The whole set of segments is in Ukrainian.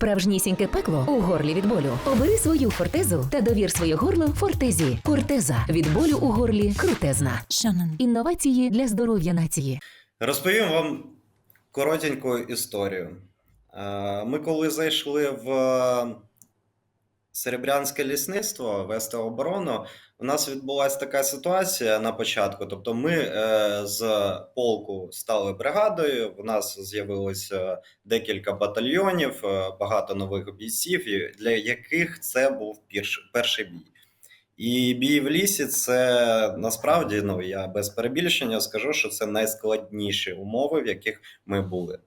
Справжнісіньке пекло у горлі від болю. Обери свою фортезу та довір своє горло фортезі. Фортеза від болю у горлі крутезна. Шанон. Інновації для здоров'я нації. Розповім вам коротеньку історію. Е, Ми коли зайшли в Серебрянське лісництво вести оборону, у нас відбулася така ситуація на початку. Тобто, ми е, з полку стали бригадою. У нас з'явилося декілька батальйонів, е, багато нових бійців, для яких це був перший, перший бій. І бій в лісі це насправді, ну я без перебільшення скажу, що це найскладніші умови, в яких ми були.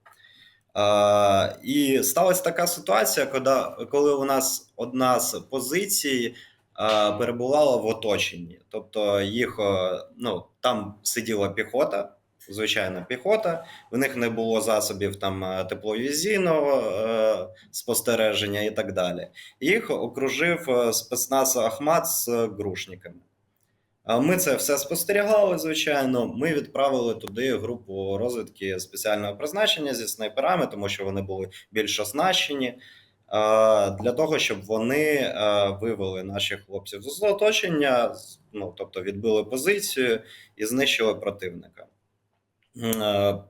А, і сталася така ситуація, коли, коли у нас одна з позицій а, перебувала в оточенні. Тобто їх е, ну, там сиділа піхота, звичайна піхота, в них не було засобів там е, тепловізійного е, спостереження і так далі. Їх окружив е, спецназ Ахмат з ґрушниками. Ми це все спостерігали, звичайно. Ми відправили туди групу розвідки спеціального призначення зі снайперами, тому що вони були більш оснащені, для того, щоб вони вивели наших хлопців з оточення, ну, тобто відбили позицію і знищили противника.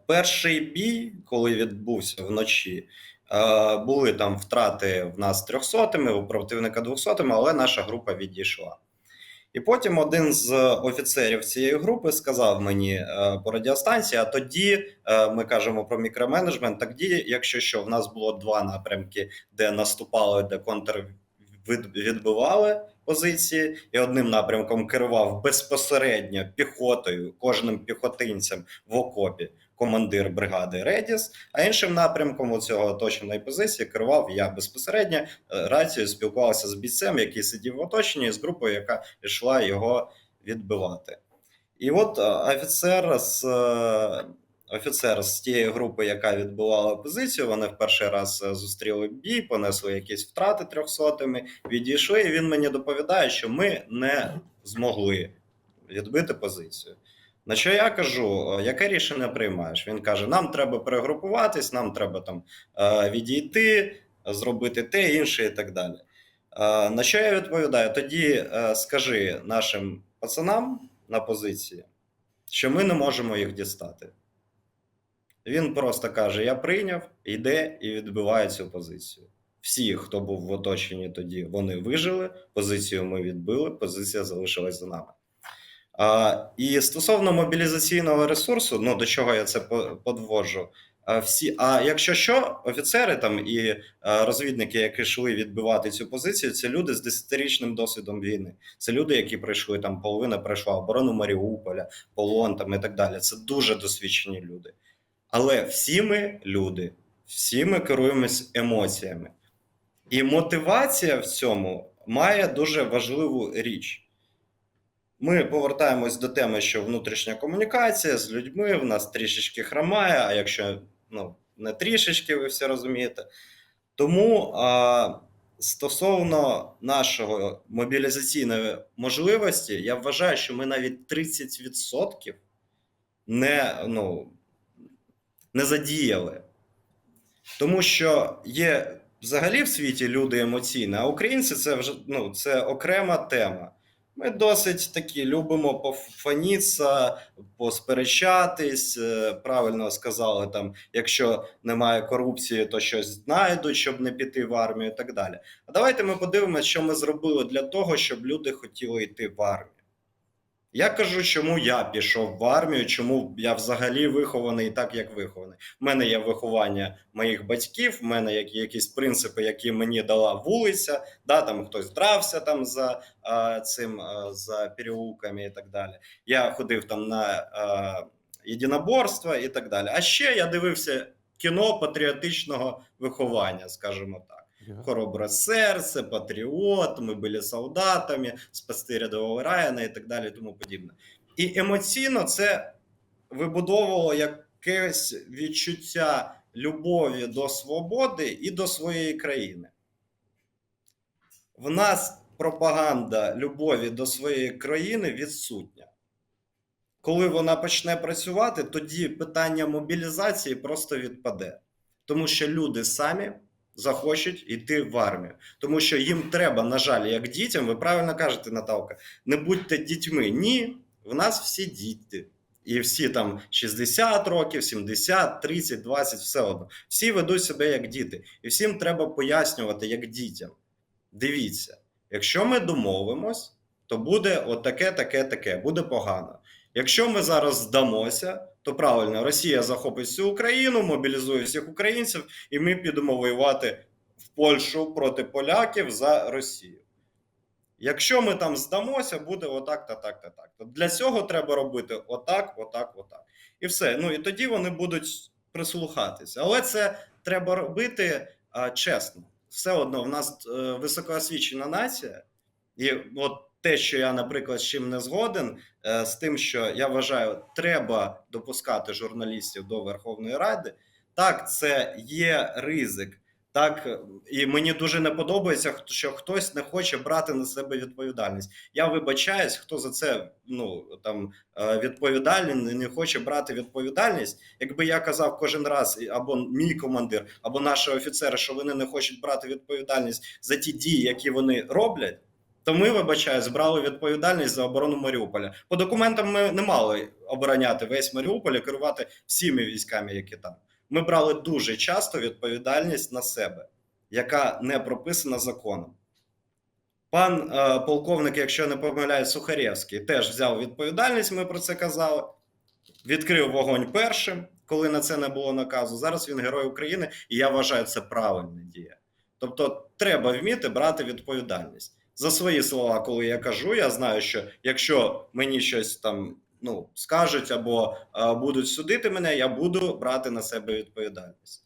Перший бій, коли відбувся вночі, були там втрати в нас трьохсотими, у противника двохсотими, але наша група відійшла. І потім один з офіцерів цієї групи сказав мені е, по радіостанції: а тоді е, ми кажемо про мікроменеджмент. Тоді, якщо що, в нас було два напрямки, де наступали, де контр відбивали позиції, і одним напрямком керував безпосередньо піхотою, кожним піхотинцем в окопі командир бригади Редіс, а іншим напрямком у цього оточеної позиції керував я безпосередньо е, рацією спілкувався з бійцем, який сидів в оточенні, з групою, яка йшла його відбивати. І от е, офіцер з. е, Офіцер з тієї групи, яка відбивала позицію, вони в перший раз зустріли бій, понесли якісь втрати трьохсотими, відійшли. І він мені доповідає, що ми не змогли відбити позицію. На що я кажу, «Е, яке рішення приймаєш? Він каже: нам треба перегрупуватись, нам треба там е, відійти, зробити те, інше і так далі. Е, На що я відповідаю? Тоді скажи нашим пацанам на позиції, що ми не можемо їх дістати. Він просто каже: Я прийняв, йде і відбиває цю позицію. Всі, хто був в оточенні тоді, вони вижили. Позицію ми відбили, позиція залишилась за нами. І стосовно мобілізаційного ресурсу, ну до чого я це по- подводжу. А, всі, а якщо що, офіцери там і е, розвідники, які йшли відбивати цю позицію, це люди з 10-річним досвідом війни. Це люди, які пройшли там, половина пройшла оборону Маріуполя, полон там і так далі. Це дуже досвідчені люди. Але всі ми люди, всі ми керуємось емоціями. І мотивація в цьому має дуже важливу річ. Ми повертаємось до теми, що внутрішня комунікація з людьми в нас трішечки хромає, а якщо ну, не трішечки, ви все розумієте. Тому а, стосовно нашого мобілізаційної можливості, я вважаю, що ми навіть 30% не, ну, не задіяли. Тому що є взагалі в світі люди емоційні, а українці це вже ну, це окрема тема. Ми досить такі любимо пофаніться, посперечатись. е, Правильно сказали, там, якщо немає корупції, то щось знайдуть, щоб не піти в армію і так далі. А давайте ми подивимося, що ми зробили для того, щоб люди хотіли йти в армію. Я кажу, чому я пішов в армію, чому я взагалі вихований так, як вихований. У мене є виховання моїх батьків, в мене є якісь принципи, які мені дала вулиця. Да, там хтось дрався там за а, цим а, за переулками і так далі. Я ходив там на а, єдиноборства і так далі. А ще я дивився кіно патріотичного виховання, скажімо так. Хоробре серце, патріот, ми були солдатами, рядового Райана і так далі, тому подібне. І емоційно це вибудовувало якесь відчуття любові до свободи і до своєї країни. В нас пропаганда любові до своєї країни відсутня. Коли вона почне працювати, тоді питання мобілізації просто відпаде. Тому що люди самі захочуть йти в армію. Тому що їм треба, на жаль, як дітям, ви правильно кажете, Наталка, не будьте дітьми. Ні, в нас всі діти. І всі там 60 років, 70, 30, 20, все одно. Всі ведуть себе як діти. І всім треба пояснювати як дітям. Дивіться, якщо ми домовимось, то буде отаке, таке, таке, буде погано. Якщо ми зараз здамося, то правильно, Росія захопить всю Україну, мобілізує всіх українців, і ми підемо воювати в Польщу проти поляків за Росію. Якщо ми там здамося, буде отак та так та так. То для цього треба робити отак, отак, отак. І все. Ну і тоді вони будуть прислухатися. Але це треба робити а, чесно. Все одно в нас е, високоосвічена нація, і от те, що я, наприклад, з чим не згоден, е, з тим, що я вважаю, треба допускати журналістів до Верховної Ради. Так, це є ризик. Так, і мені дуже не подобається, що хтось не хоче брати на себе відповідальність. Я вибачаюсь, хто за це ну там е, відповідальний, не хоче брати відповідальність. Якби я казав кожен раз, або мій командир, або наші офіцери, що вони не хочуть брати відповідальність за ті дії, які вони роблять. То ми, вибачаюсь, брали відповідальність за оборону Маріуполя. По документам ми не мали обороняти весь Маріуполь і керувати всіми військами, які там. Ми брали дуже часто відповідальність на себе, яка не прописана законом. Пан е, полковник, якщо не помиляюсь, Сухарєвський, теж взяв відповідальність, ми про це казали. Відкрив вогонь першим, коли на це не було наказу. Зараз він герой України, і я вважаю, це правильна дія. Тобто, треба вміти брати відповідальність. За свої слова, коли я кажу, я знаю, що якщо мені щось там ну, скажуть або е, будуть судити мене, я буду брати на себе відповідальність.